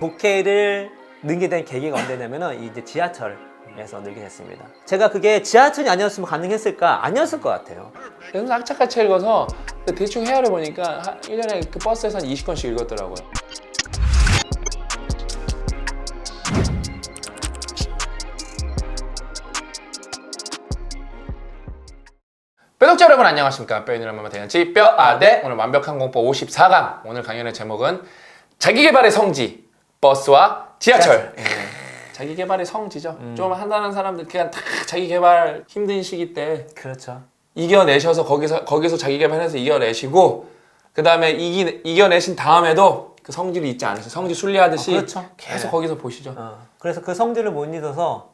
독해를 늘게 된 계기가 언제냐면은 이제 지하철에서 늘게 됐습니다. 제가 그게 지하철이 아니었으면 가능했을까? 아니었을 것 같아요. 그래서 악착같이 읽어서 대충 헤아려 보니까 1년에 그 버스에서 한 20권씩 읽었더라고요. 뼈독자 여러분 안녕하십니까 뼈인을 한번 대연치 뼈아대 오늘 완벽한 공포 54강 오늘 강연의 제목은 자기개발의 성지 버스와 지하철 예. 자기개발의 성지죠 좀 한다는 사람들 그냥 다 자기개발 힘든 시기 때 그렇죠. 이겨내셔서 거기서 거기서 자기 개발해서 이겨내시고 그 다음에 이기 이겨내신 다음에도 그 성질이 있지 않으세요. 성질 순리하듯이 어, 그렇죠. 계속 네. 거기서 보시죠. 어, 그래서 그 성질을 못 잊어서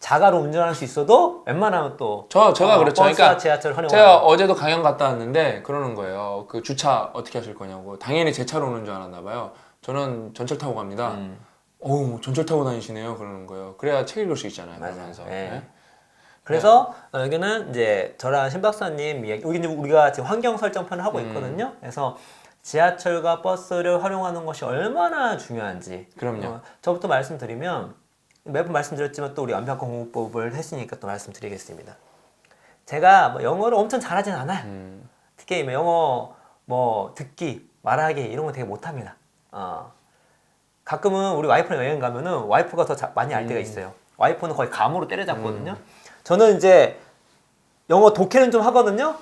자가로 운전할 수 있어도 웬만하면 또 저 제가 어, 그렇죠. 버스와 그러니까 지하철 활용. 제가 어제도 강연 갔다 왔는데 그러는 거예요. 그 주차 어떻게 하실 거냐고. 당연히 제 차로 오는 줄 알았나 봐요. 저는 전철 타고 갑니다. 음. 어우 전철 타고 다니시네요. 그러는 거예요. 그래야 책 읽을 수 있잖아요. 맞아요. 그러면서. 예. 네. 그래서 어, 여기는 이제 저랑 신 박사님 이야기, 여기 이제 우리가 지금 환경 설정편을 하고 음. 있거든요. 그래서 지하철과 버스를 활용하는 것이 얼마나 중요한지. 그럼요. 어, 저부터 말씀드리면 매번 말씀드렸지만 또 우리 완벽한 공부법을 했으니까 또 말씀드리겠습니다. 제가 뭐 영어를 엄청 잘하진 않아요. 음. 특히 뭐 영어 뭐 듣기, 말하기 이런 거 되게 못합니다. 어. 가끔은 우리 와이프랑 여행 가면은 와이프가 더 자- 많이 알 때가 있어요. 와이프는 거의 감으로 때려잡거든요. 저는 이제 영어 독해는 좀 하거든요.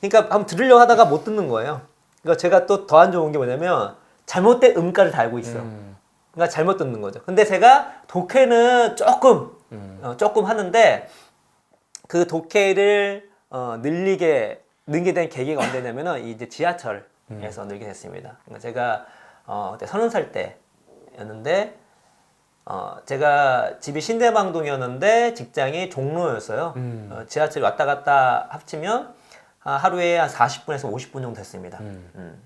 그러니까 한번 들으려고 하다가 못 듣는 거예요. 그러니까 제가 또 더 안 좋은 게 뭐냐면 잘못된 음가를 달고 있어. 음. 그러니까 잘못 듣는 거죠. 근데 제가 독해는 조금 음. 어, 조금 하는데 그 독해를 어, 늘리게 늘게 된 계기가 언제냐면은 이제 지하철에서 늘게 됐습니다. 그러니까 제가 어, 그때 서른 살 때였는데 어, 제가 집이 신대방동이었는데 직장이 종로였어요. 음. 어, 지하철 왔다 갔다 합치면 아, 하루에 한 40분에서 50분 정도 됐습니다. 음. 음.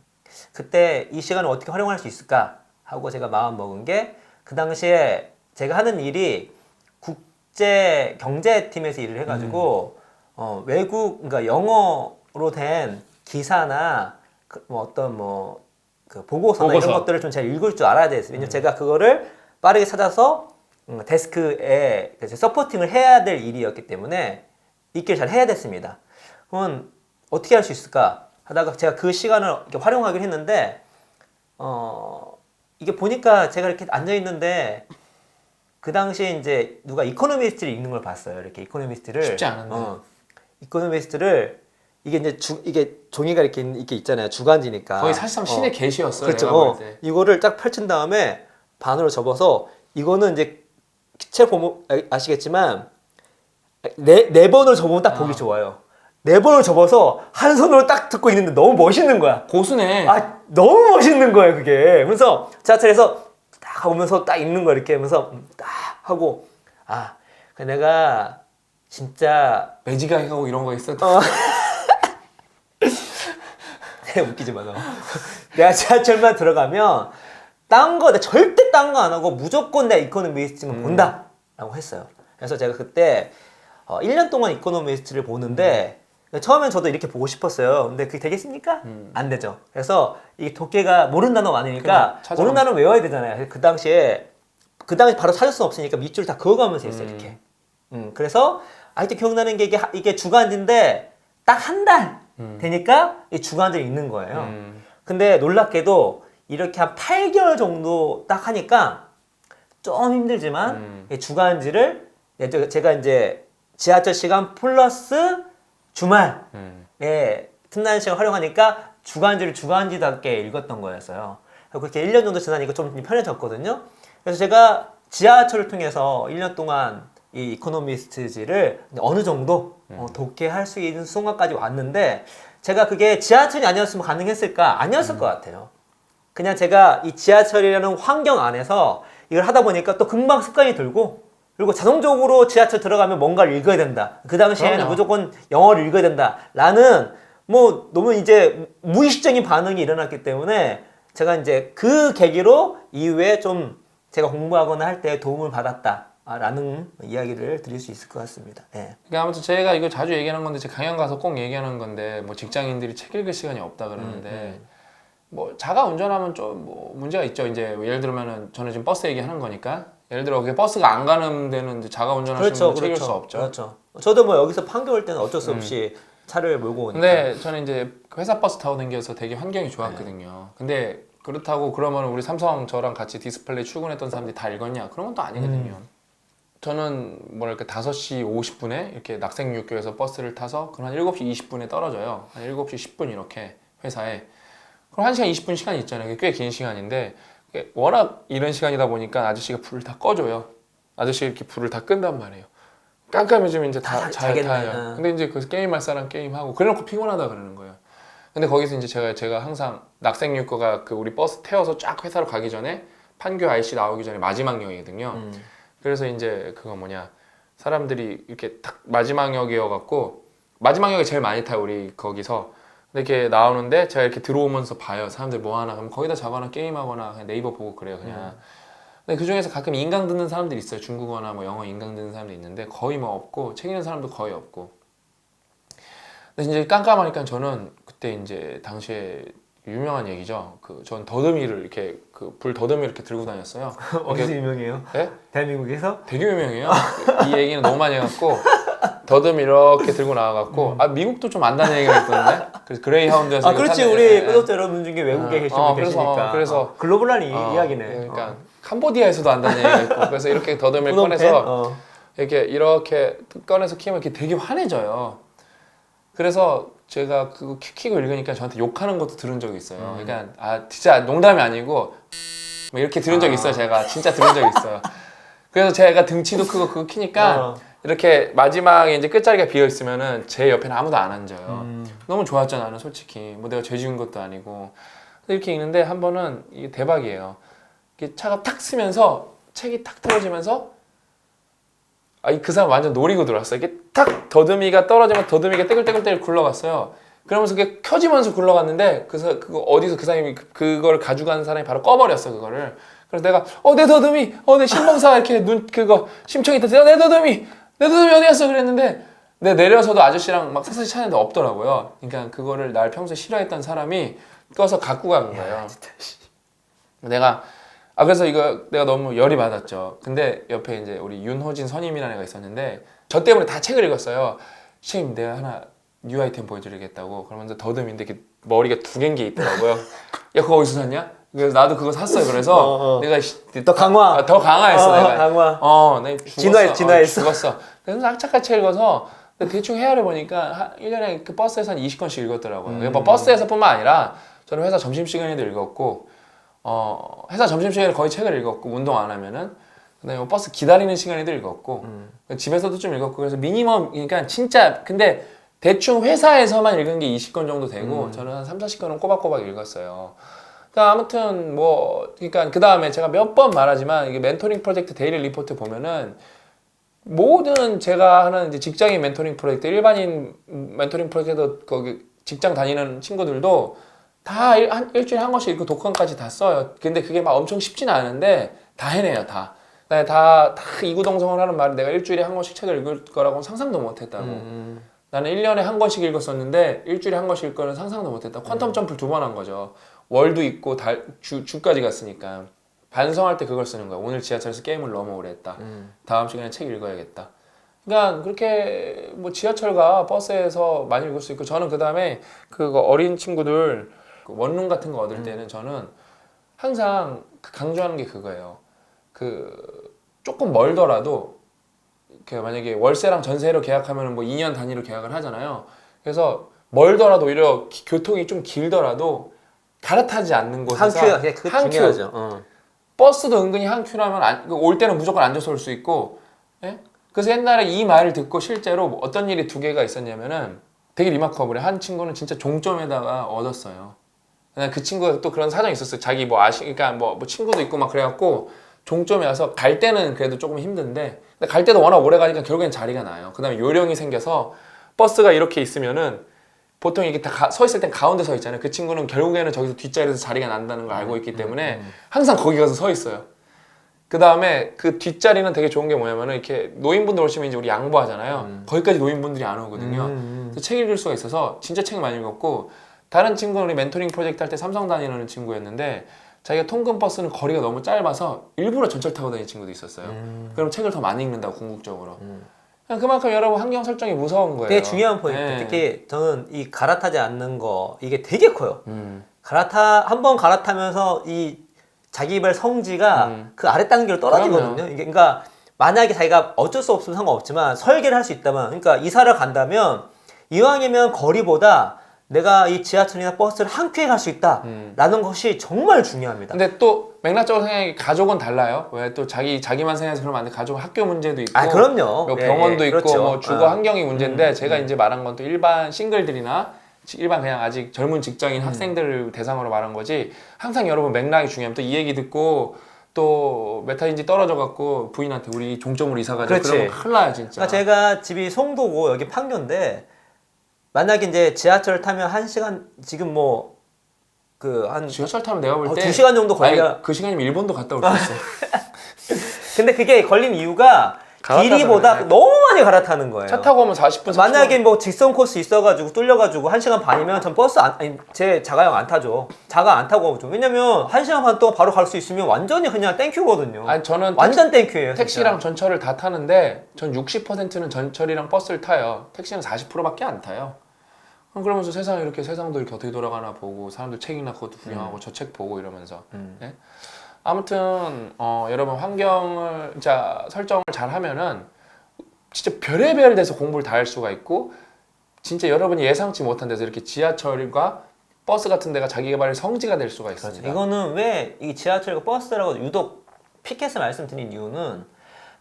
그때 이 시간을 어떻게 활용할 수 있을까 하고 제가 마음 먹은 게 그 당시에 제가 하는 일이 국제 경제팀에서 일을 해가지고 어, 외국 그러니까 영어로 된 기사나 그, 뭐 어떤 뭐 그 보고서나 보고서. 이런 것들을 좀 잘 읽을 줄 알아야 돼요. 왜냐면 제가 그거를 빠르게 찾아서 음, 데스크에 서포팅을 해야 될 일이었기 때문에 읽기를 잘 해야 됐습니다. 그러면 어떻게 할 수 있을까 하다가 제가 그 시간을 이렇게 활용하기로 했는데 어 이게 보니까 제가 이렇게 앉아 있는데 그 당시에 이제 누가 이코노미스트를 읽는 걸 봤어요. 이렇게 이코노미스트를 쉽지 않은데. 어, 이코노미스트를 이게 이제 주 이게 종이가 이렇게 이렇게 있잖아요. 주간지니까 거의 사실상 신의 어. 계시였어요. 그렇죠. 내가 어, 볼 때. 이거를 딱 펼친 다음에 반으로 접어서 이거는 이제 책 보면 아- 아시겠지만 네, 네 번을 접으면 딱 보기 아. 좋아요. 네 번을 접어서 한 손으로 딱 듣고 있는데 너무 멋있는 거야. 고수네. 아 너무 멋있는 거예요 그게. 그래서 지하철에서 딱 가보면서 딱 읽는 거 이렇게 하면서 음, 딱 하고 아그 내가 진짜 매직하게 하고 이런 거 있어. 어. 웃기지 마, 너. 내가 지하철만 들어가면, 딴 거, 내가 절대 딴 거 안 하고 무조건 내가 이코노미스트만 본다. 라고 했어요. 그래서 제가 그때, 어, 1년 동안 이코노미스트를 보는데, 처음엔 저도 이렇게 보고 싶었어요. 근데 그게 되겠습니까? 안 되죠. 그래서 이 독해가 모르는 단어 많으니까, 찾아가면서. 모르는 단어 외워야 되잖아요. 그 당시에, 그 당시 바로 찾을 수 없으니까 밑줄 다 그어가면서 했어요, 이렇게. 음, 그래서 아직도 기억나는 게 이게, 하- 이게 주간지인데 딱 한 달 되니까 이 주간지를 읽는 거예요. 음. 근데 놀랍게도 이렇게 한 8개월 정도 딱 하니까 좀 힘들지만 음. 이 주간지를 제가 이제 지하철 시간 플러스 주말에 음. 틈나는 시간 활용하니까 주간지를 주간지답게 읽었던 거였어요. 그렇게 1년 정도 지나니까 좀 편해졌거든요. 그래서 제가 지하철을 통해서 1년 동안 이 이코노미스트지를 어느 정도 어, 독해할 수 있는 순간까지 왔는데 제가 그게 지하철이 아니었으면 가능했을까? 아니었을 것 같아요. 그냥 제가 이 지하철이라는 환경 안에서 이걸 하다 보니까 또 금방 습관이 들고 그리고 자동적으로 지하철 들어가면 뭔가를 읽어야 된다. 그 당시에는 그럼요. 무조건 영어를 읽어야 된다. 라는 뭐 너무 이제 무의식적인 반응이 일어났기 때문에 제가 이제 그 계기로 이후에 좀 제가 공부하거나 할 때 도움을 받았다. 라는 이야기를 드릴 수 있을 것 같습니다. 예. 그러니까 아무튼 제가 이거 자주 얘기하는 건데 제 강연 가서 꼭 얘기하는 건데 뭐 직장인들이 책 읽을 시간이 없다 그러는데 음, 뭐 자가 운전하면 좀 뭐 문제가 있죠. 이제 예를 들면은 저는 지금 버스 얘기하는 거니까 예를 들어 그게 버스가 안 가는 데는 이제 자가 운전하시는 그렇죠, 분 책일 그렇죠. 수 없죠. 음. 그렇죠. 저도 뭐 여기서 판교 올 때는 어쩔 수 없이 차를 몰고 오니까. 근데 저는 이제 회사 버스 타고 다녀서 되게 환경이 좋았거든요. 근데 그렇다고 그러면 우리 삼성 저랑 같이 디스플레이 출근했던 사람들이 다 읽었냐? 그런 건 또 아니거든요. 저는 뭐랄까 5시 50분에 이렇게 낙생육교에서 버스를 타서 그한 7시 20분에 떨어져요. 한 7시 10분 이렇게 회사에. 그럼 1시간 20분 시간이 있잖아요. 꽤 긴 시간인데 워낙 이런 시간이다 보니까 아저씨가 불을 다 꺼줘요. 아저씨 이렇게 불을 다 끈단 말이에요. 깜깜해지면 이제 다 다 자- 잘 자겠네. 타요. 응. 근데 이제 그 게임할 사람 게임하고 그래놓고 피곤하다 그러는 거예요. 근데 거기서 이제 제가 제가 항상 낙생육거가 그 우리 버스 태워서 쫙 회사로 가기 전에 판교 IC 나오기 전에 마지막 역이거든요. 음. 그래서 이제 그거 뭐냐 사람들이 이렇게 딱 마지막 역이어갖고 마지막 역이 제일 많이 타요 우리 거기서 이렇게 나오는데 제가 이렇게 들어오면서 봐요. 사람들 뭐 하나. 그럼 거기다 자거나 게임하거나 그냥 네이버 보고 그래요 그냥. 근데 그 중에서 가끔 인강 듣는 사람들이 있어요. 중국어나 뭐 영어 인강 듣는 사람도 있는데 거의 뭐 없고 책 읽는 사람도 거의 없고. 근데 이제 깜깜하니까 저는 그때 이제 당시에 유명한 얘기죠. 그 전 더듬이를 이렇게 그 불 더듬이 이렇게 들고 다녔어요. 어디서 유명해요? 네? 대한민국에서? 되게 유명해요. 이 얘기는 너무 많이 해갖고 더듬 이렇게 들고 나와갖고 아 미국도 좀 안다는 얘기가 있던데 그래서 그레이하운드에서 아 이거 그렇지 탔네. 우리 예, 예. 구독자 여러분 중에 외국에 어, 계신 어, 분 그래서, 계시니까 어, 그래서- 어, 글로벌한 이, 어, 이야기네. 그러니까 어. 캄보디아에서도 안다는 얘기가 있고 그래서 이렇게 푸놈펜? 꺼내서 어. 이렇게 이렇게 꺼내서 키우면 이렇게 되게 환해져요. 그래서 제가 그거 키- 키고 읽으니까 저한테 욕하는 것도 들은 적이 있어요. 음. 그러니까 아 진짜 농담이 아니고 뭐 이렇게 들은 적이 아. 있어요. 제가 진짜 들은 적이 있어요. 그래서 제가 등치도 크고 그거 키니까 어. 이렇게 마지막에 이제 끝자리가 비어 있으면은 제 옆에는 아무도 안 앉아요. 음. 너무 좋았죠 나는 솔직히 뭐 내가 죄 지은 것도 아니고 이렇게 읽는데 한 번은 이게 대박이에요. 이게 차가 탁 쓰면서 책이 탁 떨어지면서 아그 사람 완전 노리고 들어왔어요. 이게 탁 더듬이가 떨어지면 더듬이가 떼글떼글떼글 굴러갔어요. 그러면서 그게 켜지면서 굴러갔는데 그래서 그거 어디서 그 사람이 그- 그걸 가져간 사람이 바로 꺼버렸어 그거를. 그래서 내가 어 내 더듬이 어 내 신봉사 이렇게 눈 그거 심청이 있다 내 더듬이 내 더듬이 어디 갔어 그랬는데 내 내려서도 아저씨랑 막 샅샅이 찾는데 없더라고요. 그러니까 그거를 날 평소에 싫어했던 사람이 꺼서 갖고 간 거예요. 내가 아 그래서 이거 내가 너무 열이 받았죠. 근데 옆에 이제 우리 윤호진 선임이라는 애가 있었는데 저 때문에 다 책을 읽었어요. 선생님 내가 하나 뉴 아이템 보여드리겠다고 그러면서 더듬인데 이렇게 머리가 두 개인 게 있더라고요. 야 그거 어디서 샀냐? 그래서 나도 그거 샀어요. 그래서 어, 어. 내가 시- 더 강화. 아, 더 강화했어 어, 내가. 강화. 어, 내가 죽었어. 진화해- 진화했어. 어, 죽었어. 그래서 악착같이 읽어서 근데 대충 헤아려 보니까 한 1년에 그 버스에서 한 20권씩 읽었더라고요. 음. 그러니까 버스에서뿐만 아니라 저는 회사 점심시간에도 읽었고 어, 회사 점심시간에 거의 책을 읽었고 운동 안 하면은 그다음에 뭐 버스 기다리는 시간에도 읽었고 음. 집에서도 좀 읽었고 그래서 미니멈 그러니까 진짜 근데 대충 회사에서만 읽은 게 20권 정도 되고 음. 저는 한 3, 40권은 꼬박꼬박 읽었어요. 그러니까 아무튼 뭐 그러니까 그 다음에 제가 몇 번 말하지만 이게 멘토링 프로젝트 데일리 리포트 보면은 모든 제가 하는 이제 직장인 멘토링 프로젝트 일반인 멘토링 프로젝트 거기 직장 다니는 친구들도 다 일, 한, 일주일에 한 권씩 읽고 독헌까지 다 써요. 근데 그게 막 엄청 쉽지는 않은데 다 해내요 다. 네, 다, 다 이구동성을 하는 말은 내가 일주일에 한 권씩 책을 읽을 거라고 상상도 못 했다고. 음. 나는 1년에 한 권씩 읽었었는데 일주일에 한 권씩 읽을 거는 상상도 못 했다. 퀀텀 점프를 두 번 한 거죠. 월도 있고 달, 주, 주까지 갔으니까. 반성할 때 그걸 쓰는 거야. 오늘 지하철에서 게임을 너무 오래 했다. 음. 다음 시간에 책 읽어야겠다. 그러니까 그렇게 뭐 지하철과 버스에서 많이 읽을 수 있고 저는 그 다음에 그거 어린 친구들 그 원룸 같은 거 얻을 때는 저는 항상 그 강조하는 게 그거예요. 그 조금 멀더라도 그 만약에 월세랑 전세로 계약하면 뭐 2년 단위로 계약을 하잖아요. 그래서 멀더라도 오히려 기- 교통이 좀 길더라도 갈아타지 않는 한 곳에서 큐야. 그게 한 큐. 중요하죠. 어. 버스도 은근히 한 큐라면 안- 그올 때는 무조건 앉아서 올 수 있고 예? 그래서 옛날에 이 말을 듣고 실제로 뭐 어떤 일이 두 개가 있었냐면은 되게 리마커블해 한 친구는 진짜 종점에다가 얻었어요 근데 그 친구가 또 그런 사정이 있었어요 자기 뭐 아시 그러니까 뭐, 뭐 친구도 있고 막 그래갖고 종점에 와서 갈 때는 그래도 조금 힘든데 근데 갈 때도 워낙 오래 가니까 결국엔 자리가 나요 그 다음에 요령이 생겨서 버스가 이렇게 있으면은 보통 이게 다 서 있을 땐 가운데 서 있잖아요. 그 친구는 결국에는 저기서 뒷자리에서 자리가 난다는 걸 알고 있기 때문에 항상 거기 가서 서 있어요. 그 다음에 그 뒷자리는 되게 좋은 게 뭐냐면은 이렇게 노인분들 오시면 이제 우리 양보하잖아요. 거기까지 노인분들이 안 오거든요. 음, 음. 그래서 책 읽을 수가 있어서 진짜 책 많이 읽었고 다른 친구는 우리 멘토링 프로젝트 할 때 삼성 다니는 친구였는데 자기가 통근 버스는 거리가 너무 짧아서 일부러 전철 타고 다니는 친구도 있었어요. 음. 그럼 책을 더 많이 읽는다고 궁극적으로. 그냥 그만큼 여러분 환경 설정이 무서운 거예요. 되게 중요한 포인트. 네. 특히 저는 이 갈아타지 않는 거 이게 되게 커요. 음. 갈아타 한 번 갈아타면서 이 자기발 성지가 음. 그 아래 단계로 떨어지거든요. 그럼요. 이게 그러니까 만약에 자기가 어쩔 수 없으면 상관없지만 설계를 할 수 있다면 그러니까 이사를 간다면 이왕이면 거리보다 내가 이 지하철이나 버스를 한 큐에 갈 수 있다라는 것이 정말 중요합니다. 음. 근데 또 맥락적으로 생각해 가족은 달라요. 왜 또 자기 자기만 생각해서 그러면 안 돼. 가족은 학교 문제도 있고, 아 그럼요. 뭐 예, 병원도 예, 있고, 그렇죠. 뭐 주거 아. 환경이 문제인데 음, 제가 이제 말한 건 또 일반 싱글들이나 지- 일반 그냥 아직 젊은 직장인 음. 학생들을 대상으로 말한 거지. 항상 여러분 맥락이 또이 얘기 듣고 또 메타인지 떨어져 갖고 부인한테 우리 종점으로 이사 가자. 그렇지. 그러면 큰일 나요 진짜. 그러니까 제가 집이 송도고 여기 판교인데 만약에 이제 지하철 타면 한 시간 지금 뭐 그한 지하철 타면 내가 볼 어, 때두 시간 정도 걸려. 아니, 그 시간이면 일본도 갔다 올 수 있어. 근데 그게 걸린 이유가 갈아타서 길이보다 그래. 너무 많이 갈아타는 거예요. 차 타고 오면 40분. 30분. 만약에 뭐 직선 코스 있어가지고 뚫려가지고 한 시간 반이면 전 버스 안, 아니 제 자가용 안 타죠. 자가 안 타고 오죠. 왜냐면 한 시간 반 동안 바로 갈 수 있으면 완전히 그냥 땡큐거든요. 아니 저는 완전 땡큐예요. 진짜. 택시랑 전철을 다 타는데 전 60%는 전철이랑 버스를 타요. 택시는 40%밖에 안 타요. 그럼 그러면서 세상 이렇게 세상도 이렇게 어떻게 돌아가나 보고 사람들 책 읽나 그것도 구경하고 저책 보고 이러면서 음. 예? 아무튼 어, 여러분 환경을 진짜 설정을 잘 하면은 진짜 별의별 데서 공부를 다 할 수가 있고 진짜 여러분이 예상치 못한 데서 이렇게 지하철과 버스 같은 데가 자기 개발의 성지가 될 수가 그렇죠. 있습니다. 이거는 왜 이 지하철과 버스라고 유독 픽해서 말씀드린 이유는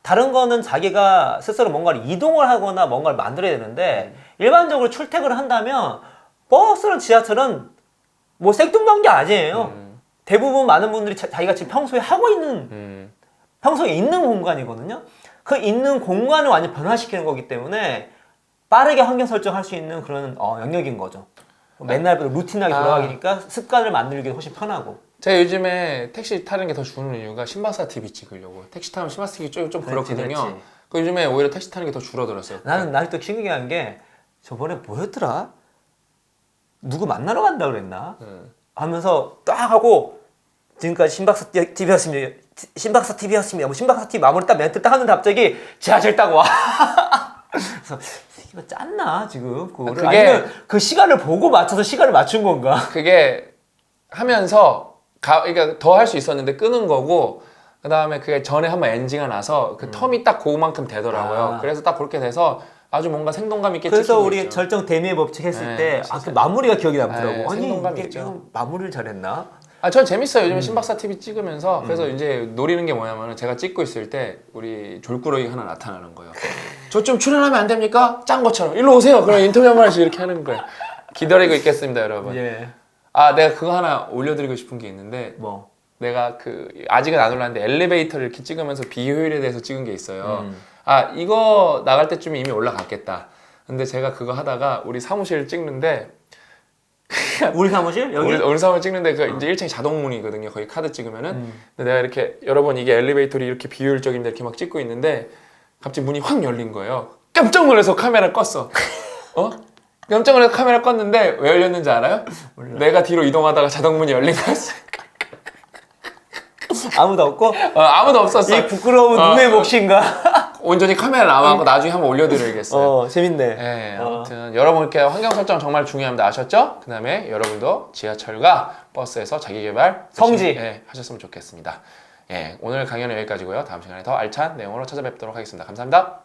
다른 거는 자기가 스스로 뭔가를 이동을 하거나 뭔가를 만들어야 되는데 음. 일반적으로 출퇴근을 한다면 버스랑 지하철은 뭐 생뚱만 게 아니에요. 음, 대부분 많은 분들이 자, 자기가 지금 평소에 하고 있는 음. 평소에 있는 공간이거든요. 그 있는 공간을 완전 변화시키는 거기 때문에 빠르게 환경 설정할 수 있는 그런 어, 영역인 거죠. 맨날 루틴하게 아. 돌아가니까 습관을 만들기 훨씬 편하고. 제가 요즘에 택시 타는 게더 좋은 이유가 신박사 TV 찍으려고 택시 타면 신박사 TV 좀, 좀 그렇지, 그렇거든요. 그 요즘에 오히려 택시 타는 게 더 줄어들었어요. 나는 또 신기한 게 저번에 뭐였더라? 누구 만나러 간다 그랬나? 음. 하면서 딱 하고 지금까지 신박사 TV였습니다. 신박사 TV였습니다. 뭐 신박사 TV 마무리 딱 멘트 딱 하는데 갑자기 지하철 타고 와. 그래서 이거 짰나 지금 그거를 그게- 아니면 그 시간을 보고 맞춰서 시간을 맞춘 건가? 그게 하면서 가, 그러니까 더 할 수 있었는데 끄는 거고 그 다음에 그게 전에 한번 엔지가 나서 그 텀이 딱 그만큼 되더라고요. 음. 아. 그래서 딱 그렇게 돼서 아주 뭔가 생동감 있게 그래서 우리 있죠. 절정 대미의 법칙 했을 네, 때. 아, 그 마무리가 기억이 남더라고. 네, 아니 생동감이 이게 있죠. 마무리를 잘했나? 아, 전 재밌어요. 음. 요즘에 신박사 TV 찍으면서 그래서 이제 노리는 게 뭐냐면 제가 찍고 있을 때 우리 졸꾸러기 하나 나타나는 거예요. 저 좀 출연하면 안 됩니까? 짠 것처럼 일로 오세요. 그럼 인터뷰 한번 하시 이렇게 하는 거예요. 기다리고 있겠습니다, 여러분. 예. 아, 내가 그거 하나 올려드리고 싶은 게 있는데 뭐. 내가 그 아직은 안 올랐는데 엘리베이터를 이렇게 찍으면서 비효율에 대해서 찍은 게 있어요. 음. 아 이거 나갈 때쯤 이미 올라갔겠다. 근데 제가 그거 하다가 우리 사무실 찍는데 우리 사무실 여기 우리, 우리 사무실 찍는데 그 이제 1층 자동문이거든요. 거기 카드 찍으면은. 음. 근데 내가 이렇게 여러분 이게 엘리베이터를 이렇게 비효율적인데 이렇게 막 찍고 있는데 갑자기 문이 확 열린 거예요. 깜짝 놀라서 카메라 껐어. 어? 깜짝 놀라서 카메라 껐는데 왜 열렸는지 알아요? 내가 뒤로 이동하다가 자동문이 열린 거였어. 아무도 없고 어, 아무도 없었어. 이 부끄러운 어, 눈의 어. 몫인가? 온전히 카메라 나와갖고 나중에 한번 올려드려야겠어요. 어 재밌네. 네, 어. 아무튼 여러분 이렇게 환경 설정 정말 중요합니다. 아셨죠? 그 다음에 여러분도 지하철과 버스에서 자기 개발 성지. 예, 하셨으면 좋겠습니다. 예, 오늘 강연은 여기까지고요. 다음 시간에 더 알찬 내용으로 찾아뵙도록 하겠습니다. 감사합니다.